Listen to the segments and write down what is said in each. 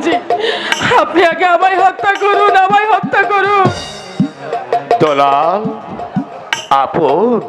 গুরুজি আপনি আগে আমায় হত্যা করুন আমায় হত্যা করুন। দলাল আপন।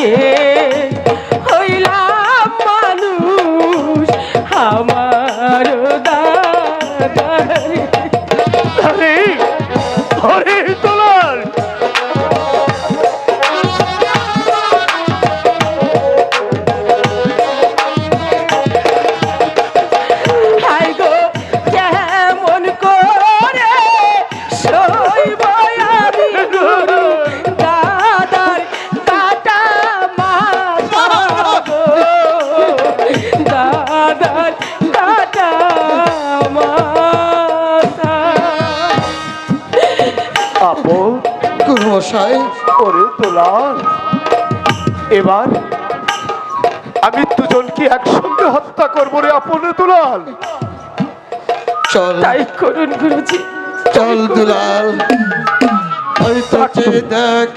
থেকে হইলাম মানুষ আমার দাদা আরে আরে আপন গুরু মশাই ওরে দলাল এবার আমি দুজনকে একসঙ্গে হত্যা করব রে আপন দুলাল। চল। তাই করুন গুরুজি। চল দুলাল। ওই দেখ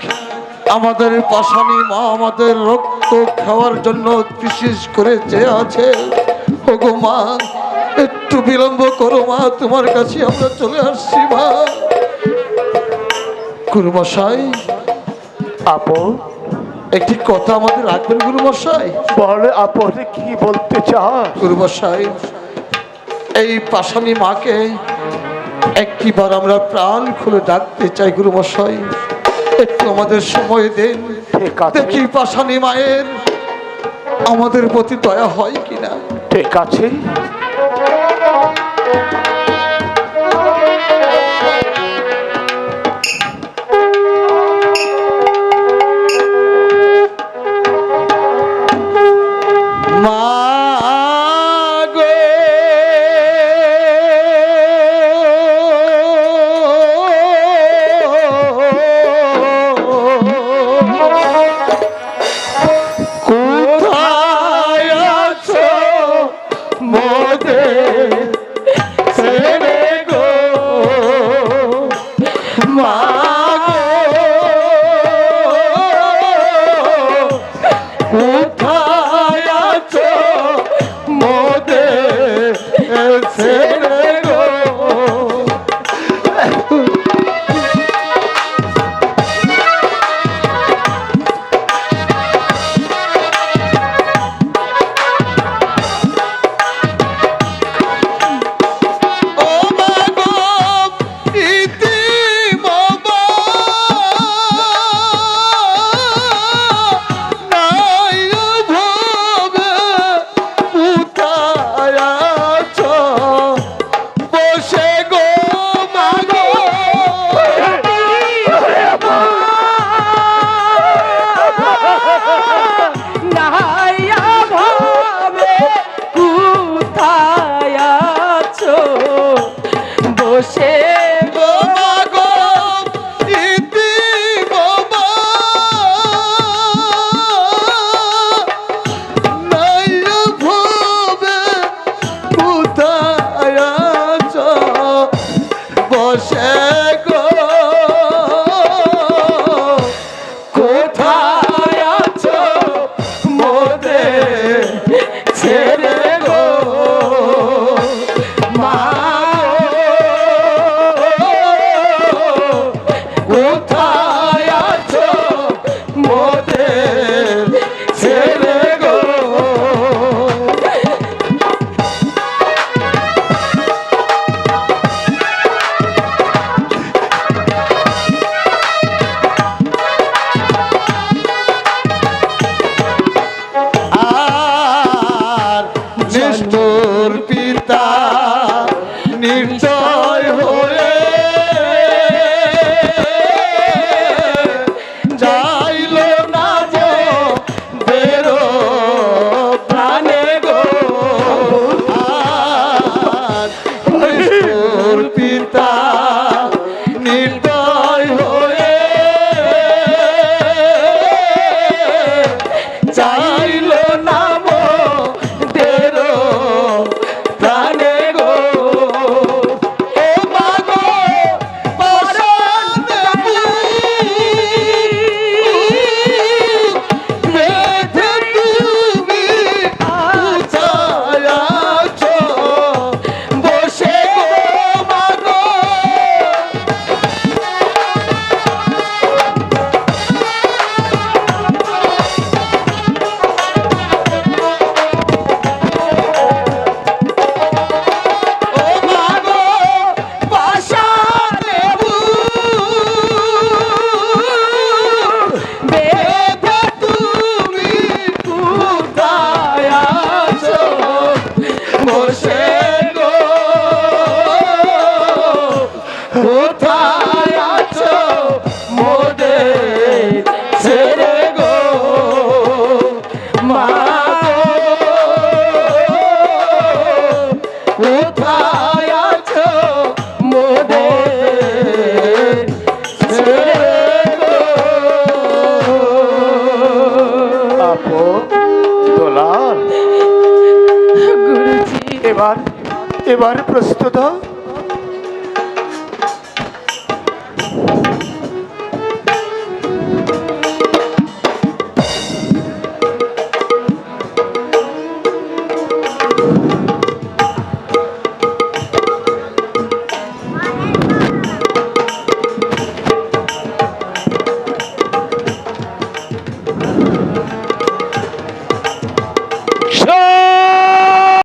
আমাদের পাশানি মা আমাদের রক্ত খাওয়ার জন্য বিশেষ করে যে আছে। ওগো মা একটু বিলম্ব করো মা তোমার কাছে আমরা চলে আসছি মা। গুরু মশাই আপন একটি কথা আমাদের রাখবেন গুরু মশাই বলে আপন কি বলতে চাস গুরু মশাই এই পাশানি মাকে একটিবার আমরা প্রাণ খুলে ডাকতে চাই গুরুমশাই। একটু আমাদের সময় দেন। ঠিক আছে। দেখি পাশানি মায়ের আমাদের প্রতি দয়া হয় কিনা। ঠিক আছে। এবার এবার প্রস্তুত